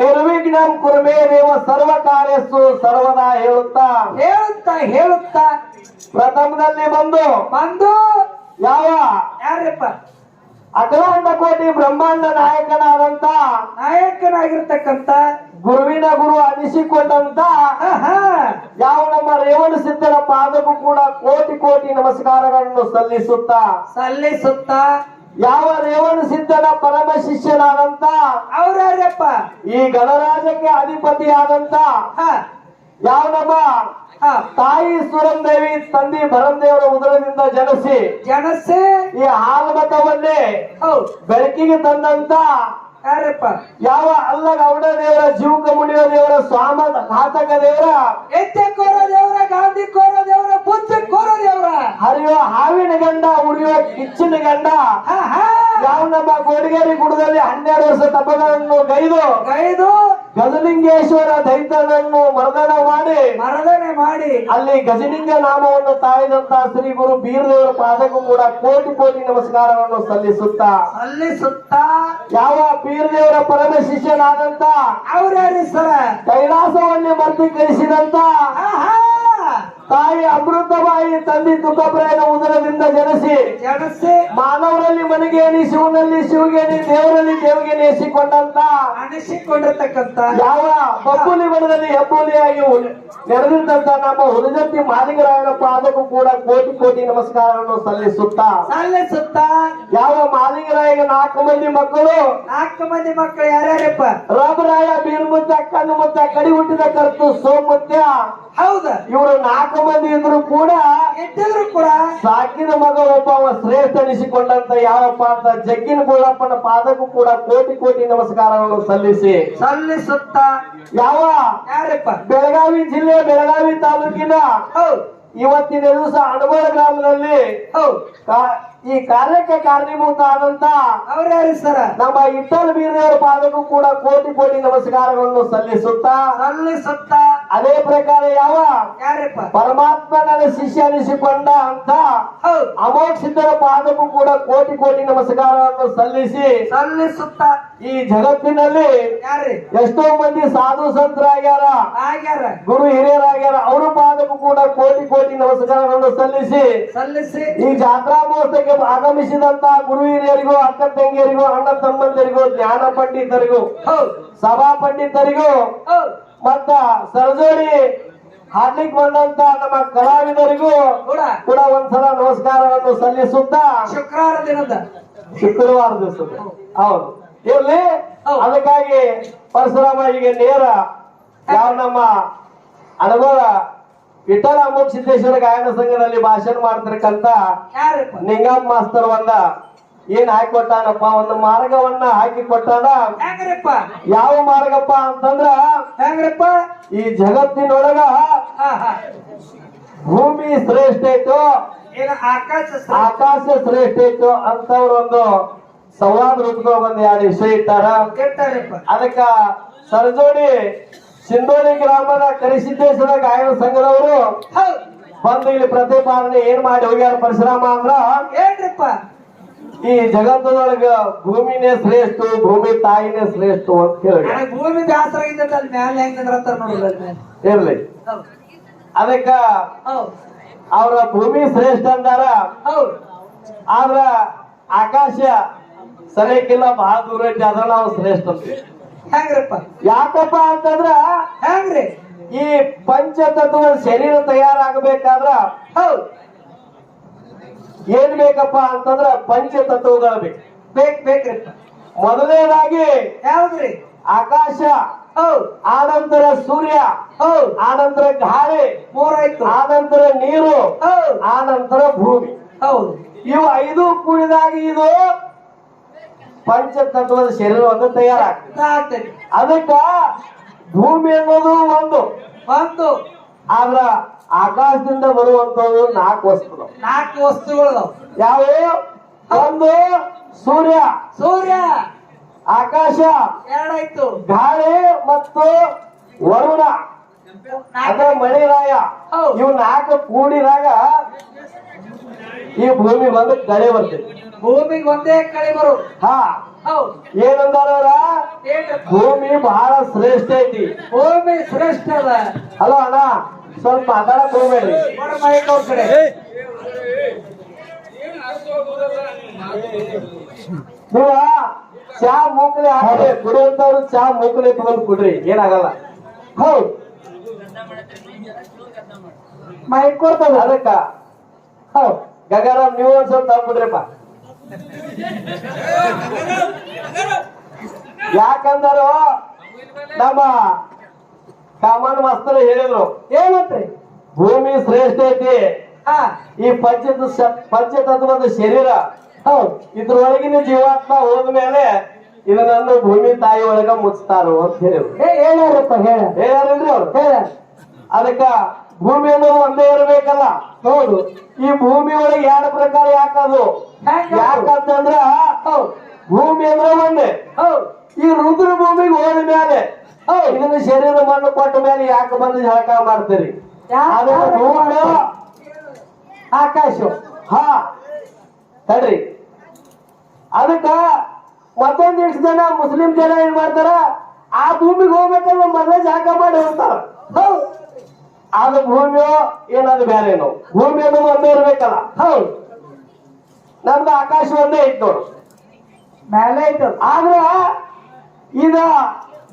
ನಿರ್ವಿಘ್ನಂ ಕುರ್ಮೇ ದೇವ ಸರ್ವ ಕಾರ್ಯಸ್ಸು ಸರ್ವದಾ ಹೇಳುತ್ತಾ. ಹೇಳುತ್ತಾ ಹೇಳುತ್ತಾ. ಪ್ರಥಮದಲ್ಲಿ ಬಂದು ಬಂದು ಯಾವ? ಯಾರಪ್ಪ ಅಖಿಲಾಂಡ ಕೋಟಿ ಬ್ರಹ್ಮಾಂಡ ನಾಯಕನಾದಂತ ನಾಯಕನಾಗಿರ್ತಕ್ಕಂತ ಗುರುವಿನ ಗುರು ಅನಿಸಿಕೊಂಡಂತ ಯಾವ ನಮ್ಮ ರೇವಣ ಸಿದ್ಧರ ಪಾದಕ್ಕೂ ಕೂಡ ಕೋಟಿ ಕೋಟಿ ನಮಸ್ಕಾರಗಳನ್ನು ಸಲ್ಲಿಸುತ್ತಾ. ಸಲ್ಲಿಸುತ್ತಾ. ಯಾವ ರೇವಣ ಸಿದ್ಧನ ಪರಮ ಶಿಷ್ಯನಾದಂತ? ಅವ್ರ್ಯಾರಪ್ಪ? ಈ ಗಣರಾಜಕ್ಕೆ ಅಧಿಪತಿಯಾದಂತ ಹಾ, ಯಾವ ನಮ್ಮ ಹಾ, ತಾಯಿ ಸುರಂದೇವಿ ಭರಂ ಭರಂದೇವರ ಉದರದಿಂದ ಜನಸಿ ಜನಸಿ ಈ ಹಾಲ್ಮತವನ್ನೇ ಬೆಳಕಿಗೆ ತಂದಂತ ಯಾರಪ್ಪ? ಯಾವ ಅಲ್ಲ ಗೌಡ ದೇವರ ಜೀವಕ ಮುನಿಯ ದೇವರ ಸ್ವಾಮ ಘಾತಕ ದೇವರ? ಎತ್ತೆ ಕೋರ ದೇವರ ಗಾಂಧಿ ಕೋರ ದೇವರ ಬುದ್ಧ ಕೋರ ದೇವರ? ಹರಿಯೋ ಹಾವಿನ ಗಂಡ ಉರಿಯೋ ಕಿಚ್ಚಿನ ಗಂಡ. ಯಾವ ನಮ್ಮ ಗೋಡಿಗೇರಿ ಗುಡದಲ್ಲಿ ಹನ್ನೆರಡು ವರ್ಷ ತಪ್ಪಗಳನ್ನು ಗೈದು? ಗೈದು. ಗಜಲಿಂಗೇಶ್ವರ ದೈತ್ಯನನ್ನು ಮರ್ದನ ಮಾಡಿ. ಮರದನೆ ಮಾಡಿ. ಅಲ್ಲಿ ಗಜಲಿಂಗ ನಾಮವನ್ನು ತಾಯಿದಂತ ಶ್ರೀ ಗುರು ಬೀರದೇವರ ಪಾದಕ್ಕೂ ಕೂಡ ಕೋಟಿ ಕೋಟಿ ನಮಸ್ಕಾರವನ್ನು ಸಲ್ಲಿಸುತ್ತಾ. ಸಲ್ಲಿಸುತ್ತಾ. ಯಾವ ಬೀರದೇವರ ಪರಮ ಶಿಷ್ಯನಾದಂತ ಅವರೇ ಸರ? ಕೈಲಾಸವನ್ನೇ ಮರ್ತೀಕರಿಸಿದಂತ ಕಳಿಸಿದಂತ ತಾಯಿ ಅಮೃತಬಾಯಿ ದುಃಖ ಪ್ರಯಾಣ ಉದರದಿಂದ ಜನಿಸಿ ಜನಸೆ ಮನೆಗೇನಿ ಶಿವನಲ್ಲಿ ಶಿವಗೇನಿ ದೇವರಲ್ಲಿ ದೇವಗೇನಿ ಎಸಿಕೊಂಡಂತ ಅನಿಸಿಕೊಂಡಿರ್ತಕ್ಕಂತ ಯಾವ ಬಬ್ಬುಲಿ ಬಣದಲ್ಲಿ ಹೆಬ್ಬುಲಿಯಾಗಿ ನೆರೆದಿದ್ದಂತ ನಮ್ಮ ಹುಲಿಜತ್ತಿ ಮಾಲಿಂಗರಾಯನ ಅದಕ್ಕೂ ಕೂಡ ಕೋಟಿ ಕೋಟಿ ನಮಸ್ಕಾರವನ್ನು ಸಲ್ಲಿಸುತ್ತಾ ಸಲ್ಲಿಸುತ್ತಾ ಯಾವ ಮಾಲಿಂಗರಾಯಗ ನಾಲ್ಕು ಮಂದಿ ಮಕ್ಕಳು ನಾಲ್ಕು ಮಂದಿ ಮಕ್ಕಳು ಯಾರ್ಯಾರಪ್ಪ? ರಾಮರಾಯ ಬೀರ್ಮುತ್ತ ಕಣ್ಣು ಮುತ್ತ ಕಡಿ ಹುಟ್ಟಿದ ಕರ್ತು ಸೋಮುತ್ಯ ಹೌದ. ಇವರು ನಾಲ್ಕು ಮಂದಿ ಇದ್ರು ಕೂಡ ಎಟ್ಟಿದ್ರು ಕೂಡ ಸಾಕಿನ ಮಗ ಒಬ್ಬ ಅವ ಶ್ರೇಷ್ಠ ಅನಿಸಿಕೊಂಡಂತ ಯಾರಪ್ಪ ಅಂತ ಜಗ್ಗಿನ ಗೋಳಪ್ಪನ ಪಾದಕ್ಕೂ ಕೂಡ ಕೋಟಿ ಕೋಟಿ ನಮಸ್ಕಾರವನ್ನು ಸಲ್ಲಿಸಿ. ಸಲ್ಲಿಸುತ್ತಾ. ಯಾವ? ಯಾರಪ್ಪ? ಬೆಳಗಾವಿ ಜಿಲ್ಲೆ ಬೆಳಗಾವಿ ತಾಲೂಕಿನ ಇವತ್ತಿನ ದಿವಸ ಅಣಗೋಳ ಗ್ರಾಮದಲ್ಲಿ ಈ ಕಾರ್ಯಕ್ಕೆ ಕಾರಣೀಭೂತ ಆದಂತ ಅವ್ರ್ಯಾರಿ ಸರ್? ನಮ್ಮ ಇಟ್ಟಲ್ ಬೀರದೇವರ ಪಾದಕ್ಕೂ ಕೂಡ ಕೋಟಿ ಕೋಟಿ ನಮಸ್ಕಾರಗಳನ್ನು ಸಲ್ಲಿಸುತ್ತಾ ಸಲ್ಲಿಸುತ್ತಾ. ಅದೇ ಪ್ರಕಾರ ಯಾವ? ಯಾರಪ್ಪ? ಪರಮಾತ್ಮನ ಶಿಷ್ಯ ಅನಿಸಿಕೊಂಡ ಅಂತ ಅಮೋಕ್ಷಿತರ ಪಾದಕ್ಕೂ ಕೂಡ ಕೋಟಿ ಕೋಟಿ ನಮಸ್ಕಾರವನ್ನು ಸಲ್ಲಿಸಿ ಸಲ್ಲಿಸುತ್ತಾ. ಈ ಜಗತ್ತಿನಲ್ಲಿ ಎಷ್ಟೋ ಮಂದಿ ಸಾಧು ಸಂತರಾಗ್ಯಾರ. ಆಗ್ಯಾರ. ಗುರು ಹಿರಿಯರಾಗ್ಯಾರ. ಅವರ ಪಾದಕ್ಕೂ ಕೂಡ ಕೋಟಿ ಕೋಟಿ ನಮಸ್ಕಾರಗಳನ್ನು ಸಲ್ಲಿಸಿ ಸಲ್ಲಿಸಿ. ಈ ಜಾತ್ರಾ ಮಹೋತ್ಸವಕ್ಕೆ ಆಗಮಿಸಿದಂತ ಗುರು ಹಿರಿಯರಿಗೂ ಅಕ್ಕ ತಂಗಿಯರಿಗೂ ಅಣ್ಣ ತಮ್ಮಂದರಿಗೂ ಜ್ಞಾನ ಪಂಡಿತರಿಗೂ ಸಭಾ ಪಂಡಿತರಿಗೂ ಮತ್ತ ಸರ್ಜೋಡಿ ಹಾಡ್ಲಿಕ್ ಬಂದಂತ ನಮ್ಮ ಕಲಾವಿದರಿಗೂ ಕೂಡ. ಕೂಡ ಒಂದ್ಸಲ ನಮಸ್ಕಾರವನ್ನು ಸಲ್ಲಿಸುತ್ತಾ ಶುಕ್ರವಾರ ದಿನದ. ಶುಕ್ರವಾರ ದಿವಸ ಹೌದು. ಇರ್ಲಿ. ಅದಕ್ಕಾಗಿ ಪರಶುರಾಮ ಈಗ ನೇರ ಯಾವ ನಮ್ಮ ಅಣಗೋಳ ವಿಠಲ ಅಮೋಘ ಸಿದ್ದೇಶ್ವರ ಗಾಯನ ಸಂಘದಲ್ಲಿ ಭಾಷಣ ಮಾಡ್ತಿರ್ಕಂತ ನಿಂಗಮ್ಮ ಮಾಸ್ತರ್ ಒಂದ. ಏನ್ ಹಾಕಿ ಕೊಟ್ಟಾನಪ್ಪ ಒಂದು ಮಾರ್ಗವನ್ನ ಹಾಕಿಕೊಟ್ಟಾನ. ಯಾವ ಮಾರ್ಗಪ್ಪ ಅಂತಂದ್ರ ಹೆಂಗ್ರಪ್ಪ ಈ ಜಗತ್ತಿನೊಳಗ ಭೂಮಿ ಶ್ರೇಷ್ಠ ಇತ್ತು ಆಕಾಶ ಆಕಾಶ ಶ್ರೇಷ್ಠ ಇತ್ತು ಅಂತವ್ರೊಂದು ಸಂವಾದ ರೂಪದ ಒಂದು ಎರಡು ವಿಷಯ ಇಟ್ಟಾರ. ಅದಕ್ಕ ಸರಜೋಡಿ ಸಿಂಧೋಳಿ ಗ್ರಾಮದ ಕರಿಸಿದ್ದೇಶ್ವರ ಗಾಯನ ಸಂಘದವರು ಬಂದು ಇಲ್ಲಿ ಪ್ರತಿಪಾದನೆ ಏನ್ ಮಾಡಿ ಹೋಗ್ಯಾರ ಪರಶುರಾಮ ಅಂದ್ರ? ಏನ್ರಿಪ್ಪ ಈ ಜಗತ್ತದೊಳಗ ಭೂಮಿನೇ ಶ್ರೇಷ್ಠ ಭೂಮಿ ತಾಯಿನೇ ಶ್ರೇಷ್ಠ ಅಂತ ಹೇಳಿ ಭೂಮಿ ಮ್ಯಾಲೆ ಹೆಂಗ್. ಇರ್ಲಿ. ಅದಕ್ಕ ಅವ್ರ ಭೂಮಿ ಶ್ರೇಷ್ಠ ಅಂದಾರ. ಆದ್ರ ಆಕಾಶ ಸರಿಯಕ್ಕಿಲ್ಲ ಬಹಳ ದೂರ ಐತಿ ಅದ್ರ ನಾವು ಶ್ರೇಷ್ಠ ಅಂತೀವಿ. ಹೆಂಗ್ರಪ್ಪ ಯಾಕಪ್ಪ ಅಂತಂದ್ರ ಹೆಂಗ್ರಿ ಈ ಪಂಚತತ್ವ ಶರೀರ ತಯಾರಾಗಬೇಕಾದ್ರ ಹೌದು. ಏನ್ ಬೇಕಪ್ಪ ಅಂತಂದ್ರ ಪಂಚತತ್ವಗಳು ಬೇಕು. ಬೇಕ್ ಬೇಕ್ರಿ ಮೊದಲನೇದಾಗಿ ಯಾವ್ದ್ರಿ? ಆಕಾಶ ಹೌದ್. ಆನಂತರ ಸೂರ್ಯ ಹೌದ್. ಆನಂತರ ಗಾಳಿ ಮೂರಾಯ್ತು. ಆನಂತರ ನೀರು ಹೌದ್. ಆನಂತರ ಭೂಮಿ. ಹೌದು. ಇವು ಐದು ಕೂಡಿದಾಗ ಇದು ಪಂಚತತ್ವದ ಶರೀರವನ್ನು ತಯಾರಾಗ್ತದೆ. ಅದಕ್ಕ ಭೂಮಿ ಅನ್ನೋದು ಒಂದು. ಒಂದು. ಆದ್ರ ಆಕಾಶದಿಂದ ಬರುವಂತದ್ದು ನಾಲ್ಕು ವಸ್ತುಗಳು. ನಾಲ್ಕು ವಸ್ತುಗಳು. ಯಾವು? ಒಂದು ಸೂರ್ಯ. ಸೂರ್ಯ. ಆಕಾಶ. ಎರಡಾಯ್ತು. ಗಾಳಿ ಮತ್ತು ವರುಣ. ಅದ ಮಣಿರಾಯ. ಇವು ನಾಲ್ಕು ಕೂಡಿದಾಗ ಈ ಭೂಮಿ ಬಂದು ಕಳೆ ಬರ್ತೈತಿ. ಭೂಮಿಗೆ ಒಂದೇ ಕಳೆ ಬರು. ಹಾ. ಹೌದು. ಏನಂದಾರ ಭೂಮಿ ಬಹಳ ಶ್ರೇಷ್ಠ ಐತಿ. ಭೂಮಿ ಶ್ರೇಷ್ಠ ಅದ ಹಲೋ ಅಣ್ಣ ಸ್ವಲ್ಪ ಮಾತಾಡಕ್ ಹೋಗ್ಬೇಡಿ ನೋಡ ಮೈಕ್ ಅವ್ರ ಕಡೆ. ನೀವ ಚಾ ಮೂಕಲಿ ಹಾಕಿ ಕುಡಿಯಂತವ್ರು ಚಾ ಮೂಕಲಿ ತಗೊಂಡ್ ಕುಡ್ರಿ ಏನಾಗಲ್ಲ. ಹೌದು. ಮೈಕ್ ಕೊಡ್ತದ. ಅದಕ್ಕ ಹೌದು. ಗಗರಾಮ್ ನೀವು ಒಂದ್ಸಲ ಸ್ವಲ್ಪ ತಪ್ಪಿಡ್ರಿಪ್ಪ ಯಾಕಂದರು? ನಮ್ಮ ಕಾಮನ್ ಮಾಸ್ತರ್ ಹೇಳಿದ್ರು. ಏನಂತ್ರಿ? ಭೂಮಿ ಶ್ರೇಷ್ಠ ಐತಿ. ಈ ಪಂಚದ ಪಂಚತತ್ವದ ಶರೀರ. ಹೌದ್. ಇದ್ರೊಳಗಿನ ಜೀವಾತ್ಮ ಹೋದ್ಮೇಲೆ ಇದನ್ನನ್ನು ಭೂಮಿ ತಾಯಿ ಒಳಗ ಮುಚ್ತಾರು ಅಂತ ಹೇಳಿದ್ರು. ಏ ಹೇಳ್ಯಾರಪ್ಪ ಹೇಳ? ಹೇಳ್ಯಾರಲ್ರಿ ಅವ್ರು ಹೇಳ. ಅದಕ್ಕ ಭೂಮಿ ಅನ್ನೋದು ಒಂದೇ ಇರಬೇಕಲ್ಲ? ಹೌದು. ಈ ಭೂಮಿ ಒಳಗೆ ಎರಡು ಪ್ರಕಾರ ಯಾಕದು ಯಾಕಂತಂದ್ರ ಭೂಮಿ ಅಂದ್ರೆ ಒಂದೇ. ಈ ರುದ್ರ ಭೂಮಿಗೆ ಹೋದ ಮೇಲೆ ಇದನ್ನ ಶರೀರ ಮಣ್ಣು ಕೊಟ್ಟ ಮೇಲೆ ಯಾಕೆ ಬಂದು ಜಳಕ ಮಾಡ್ತೀರಿ? ಆಕಾಶ. ಹಾ. ತಡ್ರಿ. ಅದಕ್ಕ ಮತ್ತೊಂದಿಷ್ಟು ಜನ ಮುಸ್ಲಿಂ ಜನ ಏನ್ ಮಾಡ್ತಾರ? ಆ ಭೂಮಿಗೆ ಹೋಗ್ಬೇಕಲ್ಲ ಮೊದಲೇ ಜಾಗ ಮಾಡಿ ಹೋಗ್ತಾರ. ಹೌದ್. ಅದು ಭೂಮಿಯೋ ಏನಾದ್ರು ಬೇರೆ ಏನೋ. ಭೂಮಿ ಅನ್ನೋದು ಒಂದೇ ಇರ್ಬೇಕಲ್ಲ ಹೌದು. ನಮ್ದು ಆಕಾಶ ಒಂದೇ ಐತ್ ನೋಡು. ಮೇಲೆ ಐತದ ಆದ್ರ ಈಗ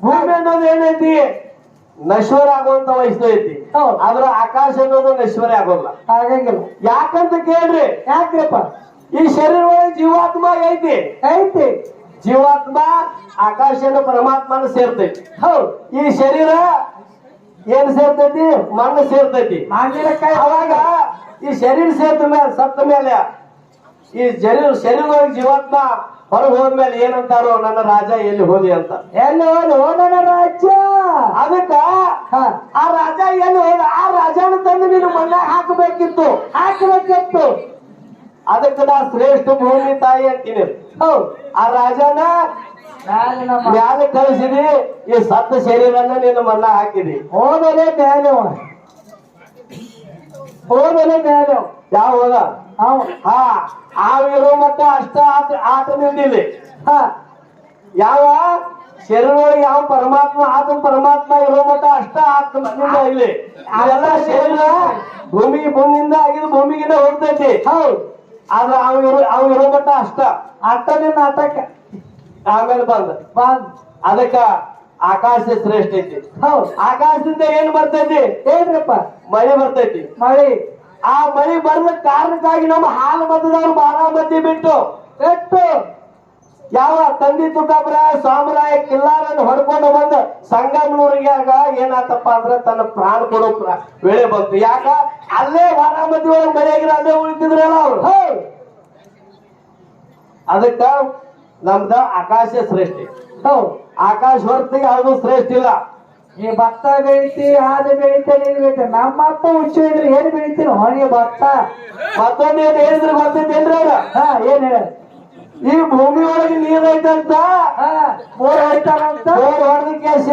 ಭೂಮಿ ಅನ್ನೋದು ಏನೈತಿ? ನಶ್ವರ ಆಗುವಂತ ವಯಸ್ಸು ಐತಿ. ಆದ್ರ ಆಕಾಶ ಅನ್ನೋದು ನಶ್ವರ ಆಗೋಲ್ಲ. ಹಾಗಂಗಿಲ್ಲ. ಯಾಕಂತ ಕೇಳ್ರಿ. ಯಾಕ್ರಪ್ಪ? ಈ ಶರೀರ ಒಳಗೆ ಜೀವಾತ್ಮ ಐತಿ. ಐತಿ. ಜೀವಾತ್ಮ ಆಕಾಶ ಪರಮಾತ್ಮನ ಸೇರ್ತೈತಿ. ಹೌದು. ಈ ಶರೀರ ಏನ್ ಸೇರ್ತೈತಿ? ಮಣ್ಣು ಸೇರ್ತೈತಿ. ಅವಾಗ ಈ ಶರೀರ ಸೇರ್ತ ಮೇಲೆ ಸತ್ತ ಮೇಲೆ ಈ ಶರೀರ ಶರೀರದೊಳಗೆ ಜೀವಾತ್ಮ ಹೊರಗೆ ಹೋದ್ಮೇಲೆ ಏನಂತಾರೋ ನನ್ನ ರಾಜ ಎಲ್ಲಿ ಹೋದಿ ಅಂತ. ಎಲ್ಲಿ ಹೋದ? ಹೋದನ ರಾಜ್ಯ! ಅದಕ್ಕ ಆ ರಾಜ ಎಲ್ಲಿ ಹೋದ? ಆ ರಾಜನ ತಂದು ನೀನು ಮಣ್ಣ ಹಾಕಬೇಕಿತ್ತು. ಹಾಕಬೇಕಿತ್ತು. ಅದಕ್ಕ ನಾ ಶ್ರೇಷ್ಠ ಭೂಮಿ ತಾಯಿ ಅಂತೀನಿ. ಹೌದು. ಆ ರಾಜನ ಮ್ಯಾಲೆ ನಮ್ಮ ಮ್ಯಾಲೆ ಕಳಿಸಿದಿ ಈ ಸತ್ತ ಶರೀರನ್ನ ನೀನು ಮಣ್ಣ ಹಾಕಿದಿ. ಹೋದರೆ ಮೇಲೆ ಹೋದರೆ ಮ್ಯಾಲೆ. ಯಾವ ಹೋದ? ಅವ. ಹಾ ಆವಿರೋ ಮಟ್ಟ ಅಷ್ಟ ಆತ ಆಟ ನಿಂದಿಲ್ಲಿ ಹಾ. ಯಾವ? ಶರೀರೊಳಗೆ ಯಾವ ಪರಮಾತ್ಮ ಆತ್ಮ ಪರಮಾತ್ಮ ಇರೋ ಮಟ್ಟ ಅಷ್ಟ ಆತ್ಮನಿಂದ ಇಲ್ಲಿ. ಅವೆಲ್ಲ ಶರೀರ ಭೂಮಿ ಭೂಮಿಯಿಂದ ಆಗಿದ ಭೂಮಿಗಿಂದ ಹೋಗ್ತೈತಿ. ಹೌದು. ಆದ್ರೆ ಅವ ಇರೋ ಅವ ಇರೋ ಮಟ್ಟ ಅಷ್ಟ. ಅಟ್ಟನೆ ನಾಟಕ ಆಮೇಲೆ ಬಂದ. ಬಂದ್. ಅದಕ್ಕ ಆಕಾಶ ಶ್ರೇಷ್ಠ ಐತಿ. ಹೌದ್. ಆಕಾಶದಿಂದ ಏನ್ ಬರ್ತೈತಿ? ಏನ್ರಪ್ಪ? ಮಳೆ ಬರ್ತೈತಿ. ಮಳೆ. ಆ ಮಳೆ ಬರದ ಕಾರಣಕ್ಕಾಗಿ ನಮ್ಮ ಹಾಲು ಮತದವ್ರು ಮಂದಿ ಬಿಟ್ಟು ಎಟ್ಟು ಯಾವ ತಂದಿ ತುಕಾಪುರ ಸ್ವಾಮರಾಯ ಕಿಲ್ಲಾರನ್ನು ಹೊಡ್ಕೊಂಡು ಬಂದ ಸಂಗಮನೂರಿಗಾಗ ಏನಾತಪ್ಪ ಅಂದ್ರೆ ತನ್ನ ಪ್ರಾಣ ಕೊಡೋ ವೇಳೆ ಬಂತು. ಯಾಕ? ಅಲ್ಲೇ ಬಾರಾಮತಿ ಒಳಗೆ ಮನೆಯಾಗಿರ ಅಲ್ಲೇ ಉಳಿತಿದ್ರಲ್ಲ ಅವ್ರು. ಅದಕ್ಕ ನಮ್ದ ಆಕಾಶ ಶ್ರೇಷ್ಠಿ ಹೌದು ಆಕಾಶ ಹೊರತಿಗೆ ಯಾವುದು ಶ್ರೇಷ್ಠ ಇಲ್ಲ. ನೀ ಭತ್ತ ಬೆಳಿತಿ ಹಾಲು ಬೆಳಿತಿ ನೀನು ಬೆಳಿತೆ ನಮ್ಮ ಅಪ್ಪ ಹುಚ್ಚು ಏನು ಏನ್ ಬೆಳಿತೀರ? ಹೊಣೆ ಭತ್ತ. ಮತ್ತೊಂದು ಏನ್ ಹೇಳಿದ್ರೆ ಗೊತ್ತಿದ್ದೇನ್ರಿ ಅವ್ರ ಹಾ ಏನ್ ಹೇಳ ಈ ಭೂಮಿ ಒಳಗೆ ನೀರ್ ಐತಂತ? ಬೋರ್ ಐತಾರಂತ ಹೊಡಿತಾರಂತ? ಬೋರ್ ಹೊಡೆದ ಕೇಶ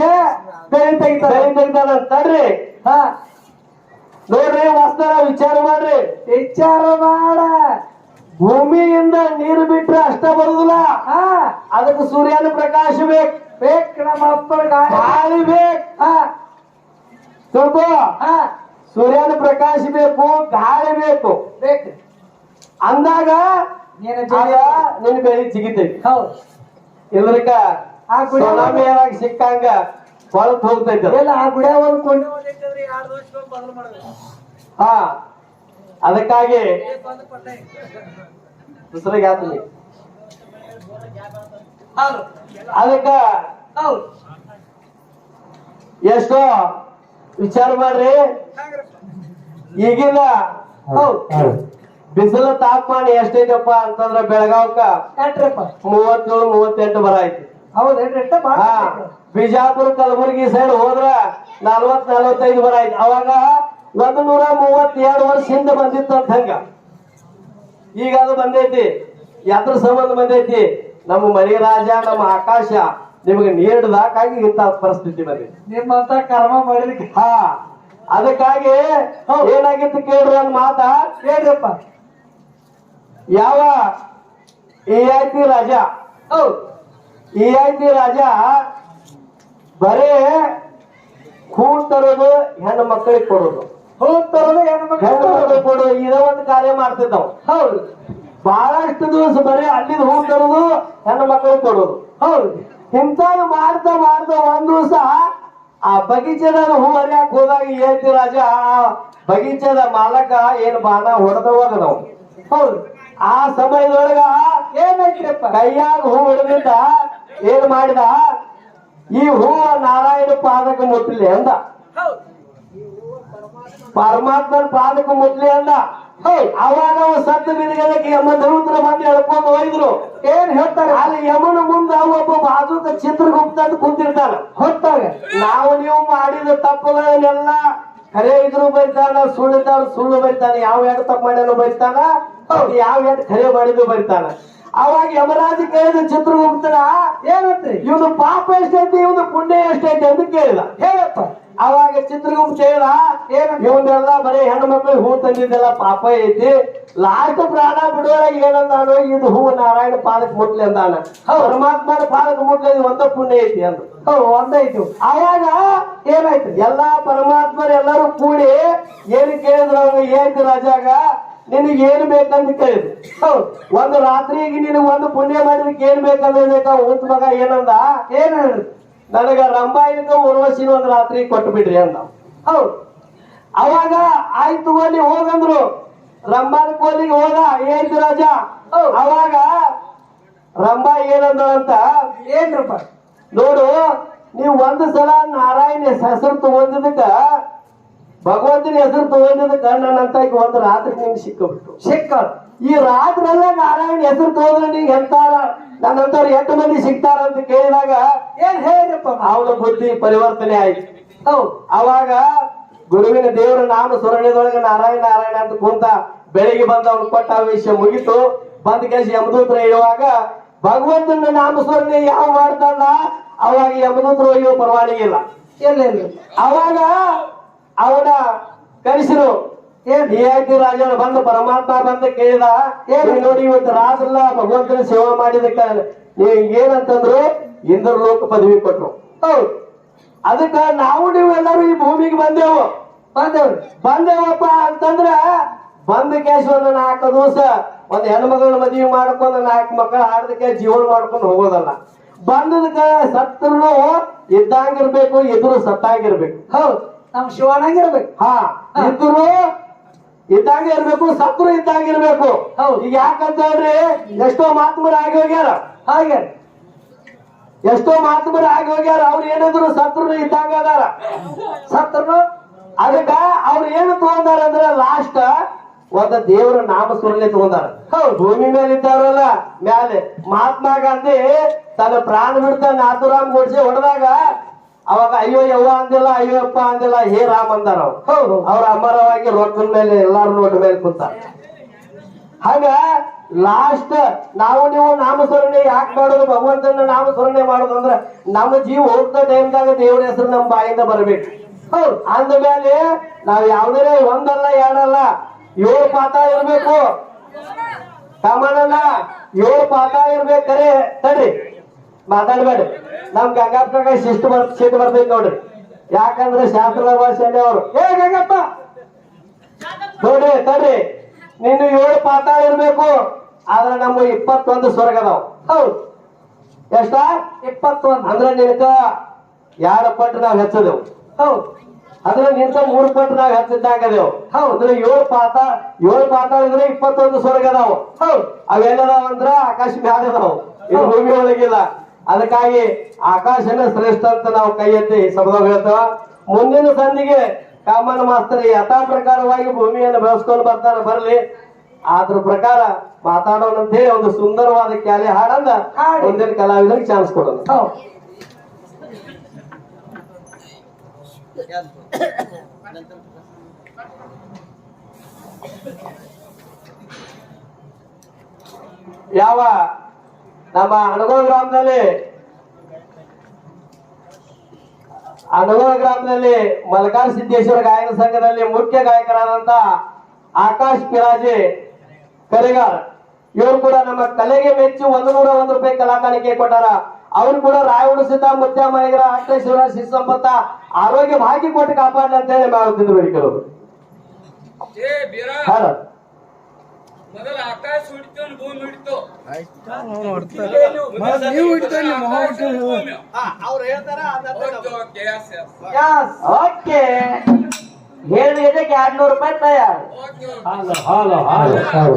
ಬೆಳಿ ತೆಗಿತಾರ. ಬೆಳಿ ತೆಗಿತಾರ. ತಡ್ರಿ. ಹಾ. ನೋಡ್ರಿ ಮಸ್ತಾರ ವಿಚಾರ ಮಾಡ್ರಿ. ವಿಚಾರ ಮಾಡ. ಭೂಮಿಯಿಂದ ನೀರು ಬಿಟ್ರೆ ಅಷ್ಟ ಬರುದಿಲ್ಲ. ಹಾ. ಅದಕ್ಕೆ ಸೂರ್ಯನ ಪ್ರಕಾಶ ಬೇಕು. ಬೇಕ್ ನಮ್ಮ ಗಾಳಿ. ಬೇಕು. ಹಾ. ತಿಳ್ಕೋ ಹಾ. ಸೂರ್ಯನ ಪ್ರಕಾಶ ಬೇಕು ಗಾಳಿ ಬೇಕು. ಬೇಕು. ಅಂದಾಗ ನೀನು ಆಗ ನಿನ್ ಬೆಳಿ ಸಿಗಿತೈತಿ ಹೌದು. ಇದ್ರಕ ಸುನಾಮಿಯಾಗಿ ಸಿಕ್ಕಂಗ ಹೊಳತ್ ಹೋಗ್ತೈತಿ ಆ ಗುಡಿಯ ಒಂದು ಹಾ. ಅದಕ್ಕಾಗಿ ಹೌದು. ಅದಕ್ಕ ಎಷ್ಟೋ ವಿಚಾರ ಮಾಡ್ರಿ. ಈಗಿನ ಬಿಸಿಲು ತಾಪಮಾನ ಎಷ್ಟೈತಪ್ಪ ಅಂತಂದ್ರ ಬೆಳಗಾವಕ್ಕ ಮೂವತ್ತೇಳು ಮೂವತ್ತೆಂಟು ಬರ ಐತಿ. ಬಿಜಾಪುರ ಕಲಬುರಗಿ ಸೈಡ್ ಹೋದ್ರ ನಲ್ವತ್ ನಲ್ವತ್ತೈದು ಬರ ಐತಿ. ಅವಾಗ ಒಂದು ನೂರ ಮೂವತ್ತೆರಡು ವರ್ಷ ಹಿಂದೆ ಬಂದಿತ್ತು ಅಂತ ಹಂಗ? ಈಗ ಅದು ಬಂದೈತಿ. ಯಾತ್ರ ಸಂಬಂಧ ಬಂದೈತಿ. ನಮ್ಮ ಮನೆ ರಾಜ ನಮ್ಮ ಆಕಾಶ ನಿಮಗೆ ನೀಡದಾಕಾಗಿ ಇಂತ ಪರಿಸ್ಥಿತಿ ಬಂದೈತಿ. ನಿಮ್ಮಂತ ಕರ್ಮ ಮಾಡಿದ ಹಾ. ಅದಕ್ಕಾಗಿ ಏನಾಗಿತ್ತು ಕೇಳ್ರಿ ಒಂದ್ ಮಾತ? ಹೇಳ್ರಪ್ಪ ಯಾವ ಈ ಐತಿ ರಾಜ? ಹೌದು. ಐತಿ ರಾಜ ಬರೇ ಹೂ ತರೋದು ಹೆಣ್ಣು ಮಕ್ಕಳಿಗೆ ಕೊಡೋದು. ಹೂ ತರೋದು ಹೆಣ್ಣು ಹೆಣ್ಣು ಮಕ್ಕಳು ಮಕ್ಕಳಿಗೆ ಕೊಡೋದು ಇದೇ ಒಂದು ಕಾರ್ಯ ಮಾಡ್ತಿದ್ದಾವ. ಹೌದು. ಬಹಳಷ್ಟು ದಿವಸ ಬರೀ ಅಲ್ಲಿಂದ ಹೂ ತರೋದು ಹೆಣ್ಣು ಮಕ್ಕಳು ಕೊಡೋದು. ಹೌದು. ಇಂಥದ್ದು ಮಾಡ್ತಾ ಮಾಡ್ತಾ ಒಂದ್ ದಿವಸ ಆ ಬಗೀಚದಾಗ ಹೂ ಹರಿಯಾಕ ಹೋದಾಗ ಹೇಳ್ತಿ ರಾಜ ಆ ಬಗೀಚದ ಮಾಲಕ ಏನ್ ಬಾಣ ಹೊಡೆದ ನಾವು ಹೌದು. ಆ ಸಮಯದೊಳಗ ಏನಾಯ್ತ್ರಪ್ಪ ಕೈಯಾಗ ಹೂ ಹಿಡಿದಿದ್ದ ಏನ್ ಮಾಡಿದ? ಈ ಹೂವ ನಾರಾಯಣ ಪಾದಕ ಮುಟ್ಟಿಲ್ಲ ಅಂದ. ಪರಮಾತ್ಮನ ಪಾದಕ ಮುಟ್ಲಿ ಅಲ್ಲ. ಅವಾಗ ಅವ ಸತ್ತ ಬಿದ್ದಿಗೆ ಯಮ ದೌತ್ರ ಬಂದು ಎಳ್ಕೊಂಡು ಹೋಯ್ದ್ರು ಏನ್ ಹೇಳ್ತಾರೆ? ಅಲ್ಲಿ ಯಮನ ಮುಂದ ಒಬ್ಬ ಬಾಜುಕ ಚಿತ್ರಗುಪ್ತ ಅಂತ ಕುಂತಿರ್ತಾನ. ಹೊತ್ತಾಗ ನಾವು ನೀವು ಮಾಡಿದ ತಪ್ಪುಗಳನ್ನೆಲ್ಲ ಖರೆ ಇದ್ರು ಬೈತಾನ ಸುಳ್ಳಿದ್ದವ್ರು ಸುಳ್ಳು ಬೈತಾನ ಯಾವ ಎರಡು ತಪ್ಪು ಮಾಡ್ಯಾನು ಬೈತಾನ ಯಾವ ಎರಡು ಖರೆ ಮಾಡಿದ್ರು ಬೈತಾನ. ಅವಾಗ ಯಮರಾಜ ಕೇಳಿದ ಚಿತ್ರಗುಪ್ತನ ಏನಂತ್ರಿ? ಇವನು ಪಾಪ ಎಷ್ಟೈತಿ ಇವನು ಪುಣ್ಯ ಎಷ್ಟೈತಿ ಅಂತ ಕೇಳಿದ. ಹೇಳಪ್ಪ. ಅವಾಗ ಚಿತ್ರಗುಪ್ತ ಹೇಳಿದ ಏನು? ಇವನ್ನೆಲ್ಲ ಬರೀ ಹೆಣ್ಣು ಮಕ್ಳಿಗೆ ಹೂ ತಂದಿದ್ದೆಲ್ಲ ಪಾಪ ಐತಿ. ಲಾಸ್ಟ್ ಪ್ರಾಣ ಬಿಡುವಾಗ ಏನಂದಾನು ಇದು ಹೂ ನಾರಾಯಣ ಪಾದಕ್ಕೆ ಮುಟ್ಲಿ ಅಂದಾನ. ಪರಮಾತ್ಮನ ಪಾದಕ್ಕೆ ಮುಟ್ಲಿ, ಇದು ಒಂದ ಪುಣ್ಯ ಐತಿ ಅಂದ್ರು. ಹೌದು ಐತಿ. ಅವಾಗ ಏನಾಯ್ತು? ಎಲ್ಲಾ ಪರಮಾತ್ಮರು ಎಲ್ಲರೂ ಕೂಡಿ ಏನು ಕೇಳಿದ್ರು ಅವಾಗ ಏನ್ ರಾಜಾಗ? ನಿನಗೆ ಏನ್ ಬೇಕಂತ ಕೇಳಿದ್ರು. ಹೌದು. ಒಂದು ರಾತ್ರಿಗೆ ನಿನಗೆ ಒಂದು ಪುಣ್ಯ ಮಾಡಿದಕ್ಕೆ ಏನ್ ಬೇಕಾ ಊತ್ ಮಗ, ಏನಂದ? ಏನ್ ಹೇಳಿದ್ರು? ನನಗ ರಂಬಾಯಿಕ ಉರ್ವಶಿನ ಒಂದು ರಾತ್ರಿ ಕೊಟ್ಟು ಬಿಡ್ರಿ ಅಂದ. ಹೌದು. ಅವಾಗ ಆಯ್ತು ಅಲ್ಲಿ ಹೋಗಂದ್ರು. ರಂಬಾನ ಕೋಲಿಗೆ ಹೋದ ಏನ್ ರಾಜ. ಅವಾಗ ರಂಬಾ ಏನಂದ ಅಂತ? ಏನ್ರಪ್ಪ? ನೋಡು ನೀವು ಒಂದು ಸಲ ನಾರಾಯಣ ಹೆಸರು ತಗೊಂಡಿದ್ದಕ್ಕ ಭಗವಂತನ ಹೆಸರು ತಗೊಂಡಿದ್ದಕ್ಕ ನನ್ನಂತ ಈಗ ಒಂದು ರಾತ್ರಿ ನಿಮ್ಗೆ ಸಿಕ್ಕಬಿಟ್ಟು ಸಿಕ್ಕ ಈ ರಾತ್ರಿ ಎಲ್ಲ ನಾರಾಯಣ ಹೆಸರು ತಗೊಂಡ್ರೆ ನಿಂಗೆ ಎಂತಾರ? ನನ್ನಂತವ್ರು ಎಂಟು ಮಂದಿ ಸಿಗ್ತಾರ ಅಂತ ಕೇಳಿದಾಗ ಏನ್ ಹೇಳಿರಪ್ಪ ಅವನ ಬುದ್ಧಿ ಪರಿವರ್ತನೆ ಆಯ್ತು. ಹೌದು. ಅವಾಗ ಗುರುವಿನ ದೇವರ ನಾಮ ಸುರಣ್ಯದೊಳಗೆ ನಾರಾಯಣ ನಾರಾಯಣ ಅಂತ ಕುಂತ ಬೆಳಿಗ್ಗೆ ಬಂದ ಅವ್ನು ಕೊಟ್ಟ ವಿಷಯ ಮುಗಿತು. ಬಂದ ಕೆಲಸ ಯಮದೂತ್ರ ಹೇಳುವಾಗ ಭಗವಂತನ ನಾಮ ಸ್ಮರಣೆ ಯಾವ ಮಾಡ್ತಾನ ಅವಾಗ ಯಮದೂತ್ರ ಒಯ್ಯೋ ಪರವಾನಿಗೆ ಇಲ್ಲ. ಎಲ್ಲ ಅವಾಗ ಅವನ ಕರೆಸಿರು ಏನ್ ಏತಿ ರಾಜನ ಬಂದು ಪರಮಾತ್ಮ ಬಂದು ಕೇಳಿದ? ಏನ್ ನೋಡಿ ಇವತ್ತು ರಾಜಲ್ಲ ಭಗವಂತನ ಸೇವಾ ಮಾಡಿದಕ್ಕ ನೀವು ಏನಂತಂದ್ರು ಇಂದ್ರ ಲೋಕ ಪದವಿ ಕೊಟ್ರು. ಹೌದು. ಅದಕ್ಕ ನಾವು ನೀವು ಎಲ್ಲರೂ ಈ ಭೂಮಿಗೆ ಬಂದೆವು. ಬಂದೇವ್. ಬಂದೇವಪ್ಪ ಅಂತಂದ್ರ ಬಂದ ಕೇಶವನ್ನ ಒಂದು ನಾಲ್ಕು ದಿವಸ ಒಂದ್ ಹೆಣ್ಮಗಳ ಮದುವೆ ಮಾಡ್ಕೊಂಡು ನಾಲ್ಕು ಮಕ್ಕಳ ಹಾಡದಕ್ಕೆ ಜೀವನ ಮಾಡ್ಕೊಂಡು ಹೋಗೋದಲ್ಲ. ಬಂದದಕ್ಕ ಸತ್ರು ಇದ್ದಂಗಿರ್ಬೇಕು ಎದುರು ಸತ್ತಾಗಿರ್ಬೇಕು. ಹೌದು. ನಮ್ ಶಿವನಂಗಿರ್ಬೇಕು ಹಾ ಇದ್ರು ಇದ್ದಾಗ ಇರ್ಬೇಕು ಸತ್ರು ಇದ್ದಂಗಿರ್ಬೇಕು ಹೌದು. ಈಗ ಯಾಕಂತ ಹೇಳ್ರಿ ಎಷ್ಟೋ ಮಾತುಮರ ಆಗಿ ಹೋಗ್ಯಾರ. ಹಾಗೆ. ಎಷ್ಟೋ ಮಾತುಮರ ಆಗಿ ಹೋಗ್ಯಾರ ಅವ್ರು ಏನಿದ್ರು ಸತ್ರು ಇದ್ದಾಗ ಅದಾರ. ಸತ್ರು? ಅದಕ್ಕ ಅವ್ರು ಏನು ತಗೊಂಡಾರ ಅಂದ್ರೆ ಲಾಸ್ಟ್ ಒಂದ ದೇವರ ನಾಮ ಸುರಳಿ ತಗೊಂಡಾರ. ಹೌದು. ಭೂಮಿ ಮೇಲೆ ಇದ್ದಾರಲ್ಲ ಮ್ಯಾಲೆ ಮಹಾತ್ಮ ಗಾಂಧಿ ತನ್ನ ಪ್ರಾಣ ಬಿಡ್ತ ನಾಥುರಾಮ್ ಗೋಡ್ಸೆ ಹೊಡೆದಾಗ ಅವಾಗ ಅಯ್ಯೋ ಯವ್ವ ಅಂದಿಲ್ಲ ಅಯ್ಯೋ ಅಪ್ಪ ಅಂದಿಲ್ಲ ಹೇ ರಾಮ್ ಅಂದಾರ ಅವ್ರು. ಹೌದು. ಅವ್ರ ಅಮರವಾಗಿ ರೊಕ್ಕದ ಮೇಲೆ ಎಲ್ಲಾರು ರೋಡ್ ಮೇಲೆ ಕುಂತ ಹಾಗ ಲಾಸ್ಟ್ ನಾವು ನೀವು ನಾಮಸ್ಮರಣೆ ಯಾಕೆ ಮಾಡೋದು? ಭಗವಂತನ ನಾಮಸ್ಮರಣೆ ಮಾಡೋದು ಅಂದ್ರೆ ನಮ್ಮ ಜೀವ ಹೋಗ್ತಾ ಟೈಮ್ದಾಗ ದೇವ್ರ ಹೆಸರು ನಮ್ಮ ಬಾಯಿಂದ ಬರಬೇಕು. ಹೌದು. ಅಂದ ಮೇಲೆ ನಾವ್ ಯಾವ್ದೇ ಒಂದಲ್ಲ ಎರಡಲ್ಲ ಏಳು ಪಾತ ಇರ್ಬೇಕು. ಕಾಮಣ್ಣನ ಏಳು ಪಾತ ಇರ್ಬೇಕರೆ ತಡ್ರಿ. ಮಾತಾಡ್ಬೇಡಿ. ನಮ್ ಗಂಗಪ್ಪ ಶಿಸ್ತು ಬರ್ ಸೀಟ್ ಬರ್ತೈತಿ ನೋಡ್ರಿ. ಯಾಕಂದ್ರೆ ಶಾಸ್ತ್ರದ ಭಾಷೆಯಲ್ಲಿ ಅವರು ಏ ಗಂಗಪ್ಪ! ನೋಡ್ರಿ ತಡ್ರಿ. ನೀನು ಏಳು ಪಾತಾಳ ಇರ್ಬೇಕು. ಆದ್ರೆ ನಮ್ಮ ಇಪ್ಪತ್ತೊಂದು ಸ್ವರ್ಗ ಅದಾವ. ಹೌದು. ಎಷ್ಟ? ಇಪ್ಪತ್ತೊಂದು. ಅಂದ್ರೆ ನಿನಕ ಎರಡು ಪಟ್ಟು ನಾವು ಹೆಚ್ಚದೆವು. ಹೌದು. ಅಂದ್ರೆ ನಿಂತ ಮೂರು ಪಟ್ಟು ನಾವು ಹೆಚ್ಚಿದ್ದಾಗದೇವು ಹೌದು. ಅಂದ್ರೆ ಏಳು ಪಾತ ಏಳು ಪಾತ ಇದ್ರೆ ಇಪ್ಪತ್ತೊಂದು ಸ್ವರ್ಗ ಅದಾವ. ಹೌದು. ಅವೆಲ್ಲದಾವ ಅಂದ್ರ ಆಕಾಶ ಮ್ಯಾಲ ಅದಾವ. ಇದು ಭೂಮಿ ಒಳಗಿಲ್ಲ. ಅದಕ್ಕಾಗಿ ಆಕಾಶನ ಶ್ರೇಷ್ಠ ಅಂತ ನಾವು ಕೈ ಎತ್ತಿ ಸಭದಾಗ ಹೇಳ್ತೇವ. ಮುಂದಿನ ಸಂಧಿಗೆ ಕಾಮನ್ ಮಾಸ್ತರ್ ಯಥಾ ಪ್ರಕಾರವಾಗಿ ಭೂಮಿಯನ್ನು ಬೆಳೆಸ್ಕೊಂಡು ಬರ್ತಾನೆ ಬರ್ಲಿ. ಅದ್ರ ಪ್ರಕಾರ ಮಾತಾಡೋಣ ಅಂತ ಹೇಳಿ ಒಂದು ಸುಂದರವಾದ ಕ್ಯಾಲೆ ಹಾಡಂದ ಹಾಡಿ. ಮುಂದಿನ ಕಲಾವಿದರಿಗೆ ಚಾನ್ಸ್ ಕೊಡೋಣ ಯಾವ ನಮ್ಮ ಅಣಗೋಳ ಗ್ರಾಮದಲ್ಲಿ ಅಣಗೋಳ ಗ್ರಾಮದಲ್ಲಿ ಮಲಕಾರ್ ಸಿದ್ದೇಶ್ವರ ಗಾಯನ ಸಂಘದಲ್ಲಿ ಮುಖ್ಯ ಗಾಯಕರಾದಂತ ಆಕಾಶ್ ಪಿರಾಜಿ ಕರಿಗಾರ್ ಇವರು ಕೂಡ ನಮ್ಮ ಕಲೆಗೆ ಮೆಚ್ಚಿ ಒಂದು ನೂರ ಒಂದು ರೂಪಾಯಿ ಕಲಾಕಾಣಿಕೆ ಕೊಟ್ಟಾರ. ಅವ್ರು ಕೂಡ ರಾಯ ಸಿದ್ಧ ಮುತ್ಯ ಮೈಗ್ರ ಅಷ್ಟ ಶಿವರ ಶಿಸ್ಸಂಪತ್ತ ಆರೋಗ್ಯ ಭಾಗ್ಯ ಕೊಟ್ಟು ಕಾಪಾಡಲಿ ಅಂತ ಹೇಳಿ ಮಾಡುತ್ತಿದ್ದು ಬೇಡಿಕೆಗಳು ಮೊದಲ ಆಕಾಶ ಹಿಡಿತು ಭೂಮಿ ಹಿಡಿತು ನೀವು. ಅವ್ರು ಹೇಳ್ತಾರ ಓಕೆ ಎಸ್ ಎಸ್ ಓಕೆ ಹೇಳಿದಕ್ಕೆ ಎರಡ್ನೂರು ರೂಪಾಯಿ ತಯಾರು. ಓಕೆ ಹಾಲು ಹಾಲು ಹಾಲು